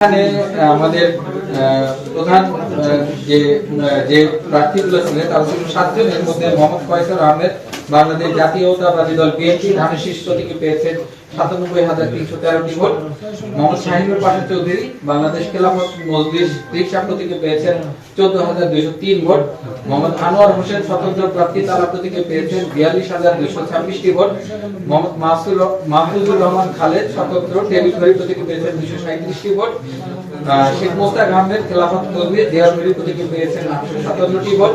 এখানে আমাদের প্রধান যে যে প্রার্থীগুলো ছিলেন, তারা ছিল সাতজনের মধ্যে মোহাম্মদ ফয়সাল আহমেদ, বাংলাদেশ জাতীয়তাবাদী দল বিএনপি, ধানের শীর্ষ থেকে পেয়েছেন সাতানব্বই হাজার তিনশো তেরোটি ভোট মোহাম্মদ শাহিনুর পাশা চৌধুরী। বাংলাদেশ খেলাফত মজলিস রিক্সা প্রতীকে পেয়েছেন চোদ্দ হাজার দুইশো তিন ভোট। মোহাম্মদ আনোয়ার হোসেন স্বতন্ত্র প্রার্থী তারা প্রতীকে পেয়েছেন বিয়াল্লিশ হাজার দুইশো ছাব্বিশটি ভোট। মোহাম্মদ মাহফুজুর রহমান খালেদ স্বতন্ত্র টেবিল ঘড়ি প্রতীকে পেয়েছেন দুইশো সাঁত্রিশটি ভোট। শেখ মোস্তাক আহমেদ খেলাফত কর্মী দেয়াল ঘড়ি প্রতীকে পেয়েছেন আটশো সাতান্নটি vote.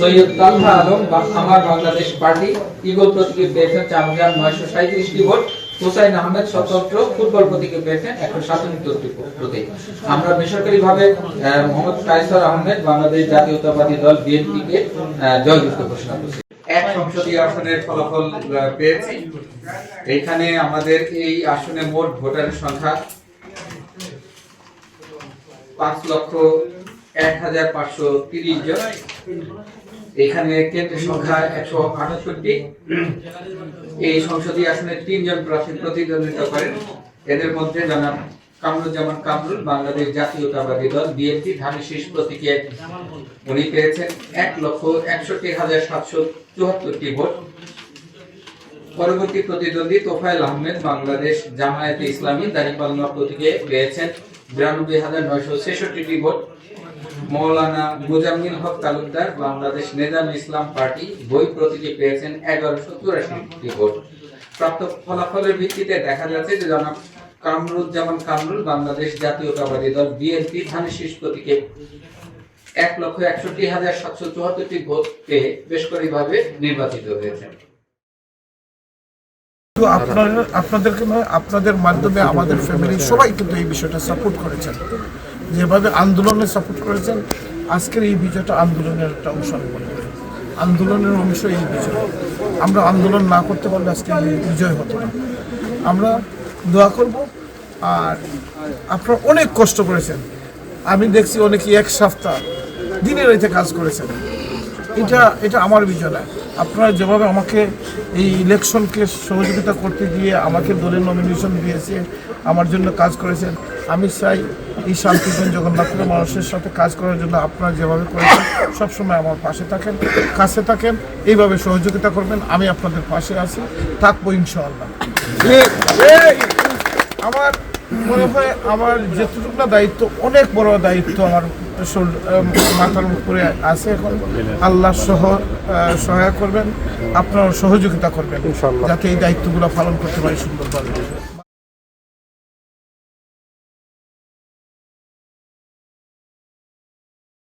Syed Talha Alam Amar Bangladesh party eagle প্রতীকে পেয়েছেন চার হাজার নয়শো সাঁত্রিশটি ভোট। হুসাইন আহমেদ স্বতন্ত্র ফুটবল প্রতীকে পেয়েছেন একশো সাতাত্তরটি প্রতীক আমরা বেসরকারি ভাবে মোহাম্মদ কায়সার আহমেদ বাংলাদেশ জাতীয়তাবাদী দল বিএনপি জয়যুক্ত ঘোষণা করছি। এক সংসদীয় আসনের ফলাফল পেয়েছি। এখানে আমাদের এই আসনে মোট ভোটারের সংখ্যা পাঁচ লক্ষ এক হাজার পাঁচশো তিরিশ জন। এখানে কেন্দ্রের সংখ্যা একশো আটাত্তরটি এই সংসদীয় আসনে তিনজন প্রার্থী প্রতিদ্বন্দ্বিতা করেন। এদের মধ্যে কামরুজ্জামান কামরুল, বাংলাদেশ জাতীয়তাবাদী দল, বিএনপি, ধানের প্রতীকে উনি পেয়েছেন এক লক্ষ একষট্টি হাজার সাতশো চুয়াত্তরটি ভোট। পরবর্তী প্রতিদ্বন্দ্বী তোফায়েল আহমেদ, বাংলাদেশ জামায়াতে ইসলামী দাঁড়িপাল্লা প্রতীকে পেয়েছেন বিরানব্বই হাজার নয়শো ছেষট্টি ভোট। মৌলানা মুজাম্মিল হক তালুকদার বাংলাদেশ নেজাম ইসলাম পার্টি বই প্রতীকে পেয়েছেন এগারোশো চুরাশিটি ভোট। প্রাপ্ত ফলাফলের ভিত্তিতে দেখা যাচ্ছে যে জনাব কামরুজ্জামান কামরুল বাংলাদেশ জাতীয়তাবাদী দল বিএনপি ধানের শীষ প্রতীকে এক লক্ষ একষট্টি হাজার সাতশো চুয়াত্তরটি ভোট পেয়ে বেসরকারিভাবে নির্বাচিত তো আপনারা, আপনাদেরকে আপনাদের মাধ্যমে আমাদের ফ্যামিলি সবাই কিন্তু এই বিষয়টা সাপোর্ট করেছেন। যেভাবে আন্দোলনে সাপোর্ট করেছেন, আজকের এই বিজয়টা আন্দোলনের একটা অংশ আমি মনে করি। আন্দোলনের অংশ এই বিজয়। আমরা আন্দোলন না করতে পারলে আজকে এই বিজয় হতো না। আমরা দোয়া করব, আর আপনারা অনেক কষ্ট করেছেন। আমি দেখছি অনেকে এক সপ্তাহ দিনে রাইতে কাজ করেছেন। এটা এটা আমার বিজয় না। আপনারা যেভাবে আমাকে এই ইলেকশনকে সহযোগিতা করতে গিয়ে আমাকে দলের নমিনেশন দিয়েছে, আমার জন্য কাজ করেছেন আমি চাই এই শান্তিগঞ্জ জগন্নাথপুরের মানুষের সাথে কাজ করার জন্য আপনারা যেভাবে করেছেন সবসময় আমার পাশে থাকেন কাছে থাকেন এইভাবে সহযোগিতা করবেন আমি আপনাদের পাশে আছি থাকব ইনশাআল্লাহ। আমার মনে হয় আমার যেটুকু না দায়িত্ব অনেক বড় দায়িত্ব আমার মাথার উপরে আছে এখন। আল্লাহ সহ আহ, সহায় করবেন আপনারা সহযোগিতা করবেন যাতে এই দায়িত্বগুলো পালন করতে পারি সুন্দরভাবে।